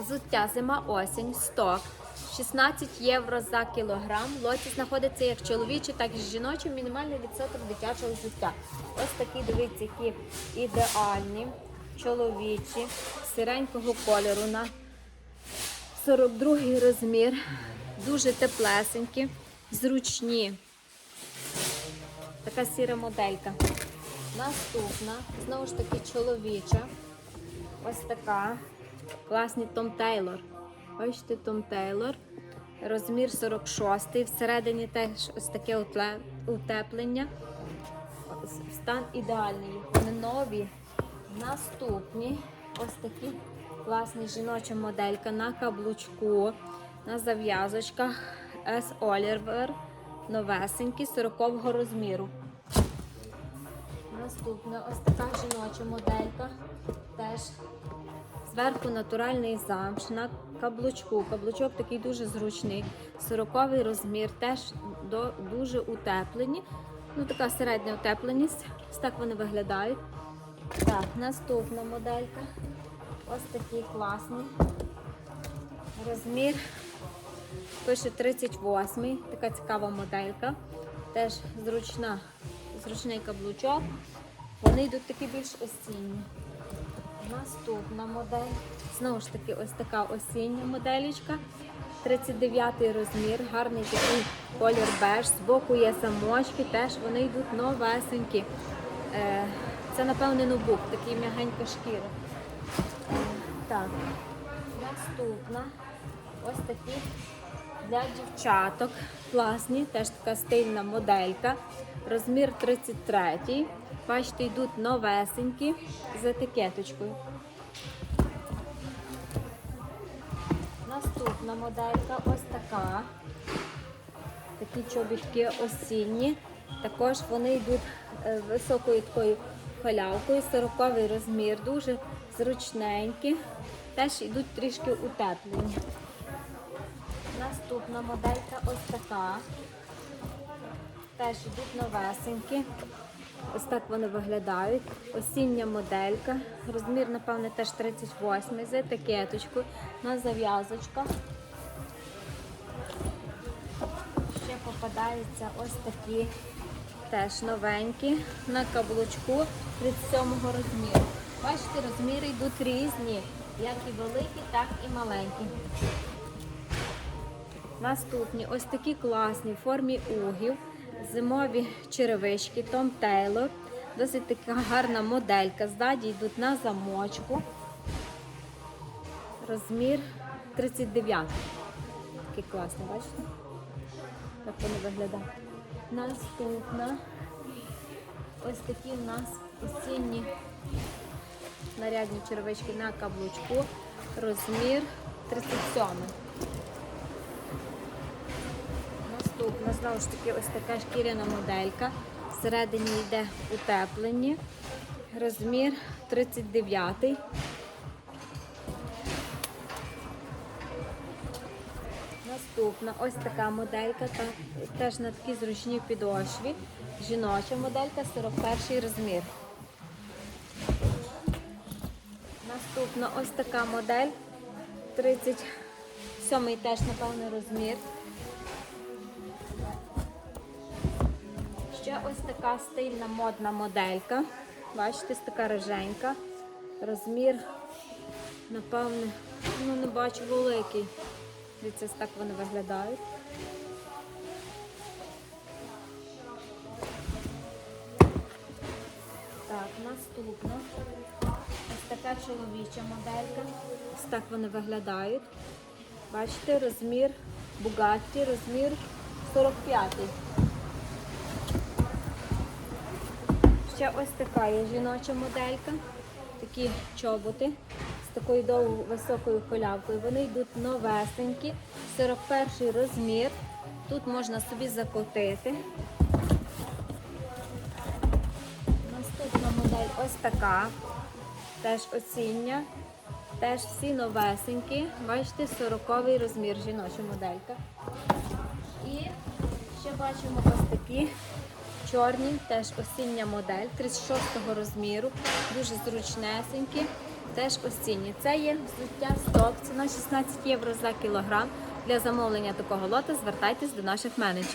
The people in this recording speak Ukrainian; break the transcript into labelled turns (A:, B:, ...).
A: Взуття зима осінь, сток. 16 євро за кілограм. В лоті знаходиться як чоловічі, так і жіночі. Мінімальний відсоток дитячого взуття. Ось такі, дивіться, які ідеальні, чоловічі, сиренького кольору на 42 розмір. Дуже теплесенькі, зручні. Така сіра моделька. Наступна, знову ж таки, чоловіча. Ось така. Класний Том Тейлор. Бачите, Том Тейлор. Розмір 46. Всередині теж ось таке утеплення. Стан ідеальний. Вони нові. Наступні ось такі класні жіноча моделька на каблучку, на зав'язочках. S. Oliver. Новесенькі 40 розміру. Наступна ось така жіноча моделька. Теж зверху натуральний замш на каблучку. Каблучок такий дуже зручний. 40 розмір, теж до, дуже утеплені. Ну, така середня утепленість. Ось так вони виглядають. Так, наступна моделька. Ось такий класний. Розмір пише 38 така цікава моделька. Теж зручна, зручний каблучок. Вони йдуть такі більш осінні. Наступна модель. Знову ж таки, ось така осіння моделічка. 39 розмір, гарний такий колір беж. Збоку є замочки, теж вони йдуть новесенькі. Е, Це, напевне, нубук, такий м'ягенька шкіра. Так, наступна. Ось такі для дівчаток. Класні, теж така стильна моделька. Розмір 33. Бачите, йдуть новесенькі з етикеточкою. Наступна моделька ось така. Такі чобітки осінні. Також вони йдуть е, високою такою халявкою, 40 розмір, дуже зручненькі. Теж йдуть трішки утеплені. Наступна моделька ось така. Теж йдуть новесенькі. Ось так вони виглядають. Осіння моделька. Розмір, напевне, теж 38 з етикеточкою на зав'язочках. Ще попадаються ось такі теж новенькі на каблучку 37 розміру. Бачите, розміри йдуть різні, як і великі, так і маленькі. Наступні ось такі класні в формі угів, зимові черевички, Том Тейлор. Досить така гарна моделька. Ззаді йдуть на замочку. Розмір 39. Такий класний, бачите? Так вони виглядають. Наступна. Ось такі у нас осінні нарядні черевички на каблучку. Розмір 37. Наступна, знову ж таки, ось така шкіряна моделька. Всередині йде утеплені. Розмір 39. Наступна ось така моделька, та, теж на такій зручній підошві. Жіноча моделька 41 розмір. Наступна ось така модель. 37 теж, напевно, розмір. Ще ось така стильна модна моделька. Бачите, ось така роженька. Розмір, напевне, ну не бачу великий. Дивіться, так вони виглядають. Так, наступна. Ось така чоловіча моделька. Ось так вони виглядають. Бачите, розмір Bugatti, розмір 45. Ще ось така є жіноча моделька. Такі чоботи з такою довгою високою колявкою. Вони йдуть новесенькі, 41 розмір. Тут можна собі закотити. Наступна модель ось така. Теж осіння. Теж всі новесенькі. Бачите, 40 розмір жіноча моделька. І ще бачимо ось такі чорні, теж осіння модель 36 розміру, дуже зручнесенькі. теж осінні. Це є взуття сток, ціна 16 євро за кілограм. Для замовлення такого лота звертайтесь до наших менеджерів.